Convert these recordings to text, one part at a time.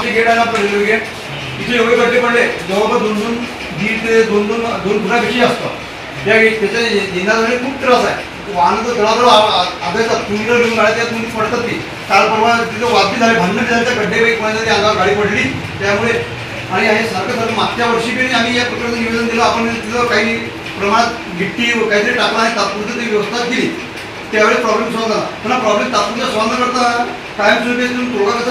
आपले गेट आहे ना आपलं रेल्वे गेट इथे एवढे गड्डे पडले जवळपास दोन दोन दीड ते दोन दोन दोन फुटापेक्षा असतात त्या त्याच्या येण्यासाठी खूप त्रास आहे. वाहनाचा धडाधड आधायतात टू व्हीलर घेऊन गाड्या त्या तुम्ही पडतात ती. काल परवा तिथे वाद झाले भांडण झाले त्या गड्डे एक महिन्यात अंगावर गाडी पडली. त्यामुळे आणि हे सारखं सारखं मागच्या वर्षी बी आम्ही या प्रकारचं निवेदन दिलं. आपण तिथं काही प्रमाणात गिट्टी काहीतरी टाकला आहे तात्पुरती ती व्यवस्था केली. त्यावेळी प्रॉब्लेम सॉल्व्ह झाला. पण हा प्रॉब्लेम तात्पुरता सॉल्व्ह न करता कायमस्वरूपी इथून तोडगा कसा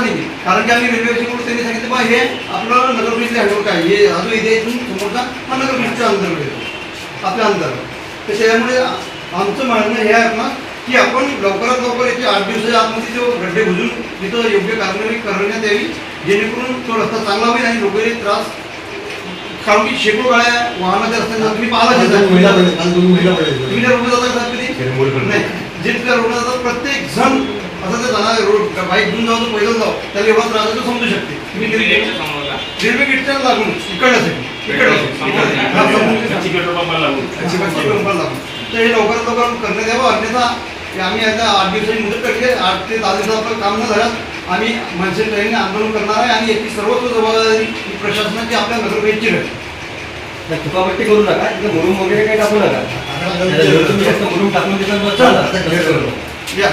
कारण की आम्ही रेल्वे स्टेशनकडून त्यांनी सांगितलं बा हे आपलं नगर परिषदेच्या हँडवर काय? हे अजून इथे इथून समोरचा हा नगर परिषदेच्या अंतर्गत येतो आपल्या अंतर्गत तर त्यामुळे आमचं म्हणणं हे आहे ना की आपण लवकरात लवकर याचे आठ दिवसाच्या आतमध्ये जो गड्डे बुजून तिथं योग्य कार्यवाही करण्यात यावी जेणेकरून तो रस्ता चांगला होईल आणि लोकांनी त्रास कारण की शेकडो गाड्या वाहनाच्या रस्त्याने तुम्ही पाहिला महिला महिला पडले तुम्ही त्या रोडला जाता का कधी नाही जे त्या रोडला जातात प्रत्येक जण असं ते जाणार रोड बाईक घेऊन जाऊ पैदल जाऊ त्याला एवढा त्रास आहे तो समजू शकते तुम्ही रेल्वे गेटच्या लागून. इकडण्यासाठी तर हे लवकरात लवकर करण्यात यावं. अन्यथा आम्ही आता आठ दिवसाची मुदत आहे. आठ ते दहा दिवसात आपलं काम न झाल्यास आम्ही मनसेने आंदोलन करणार आहे आणि याची सर्वस्व जबाबदारी प्रशासनाची आपल्या नगरपालिकेची राहील. चुकापट्टी करू नका. तिथे मुरुम वगैरे काही टाकू नका. तुम्ही फक्त मुरुम टाकून तिथं करतो. या.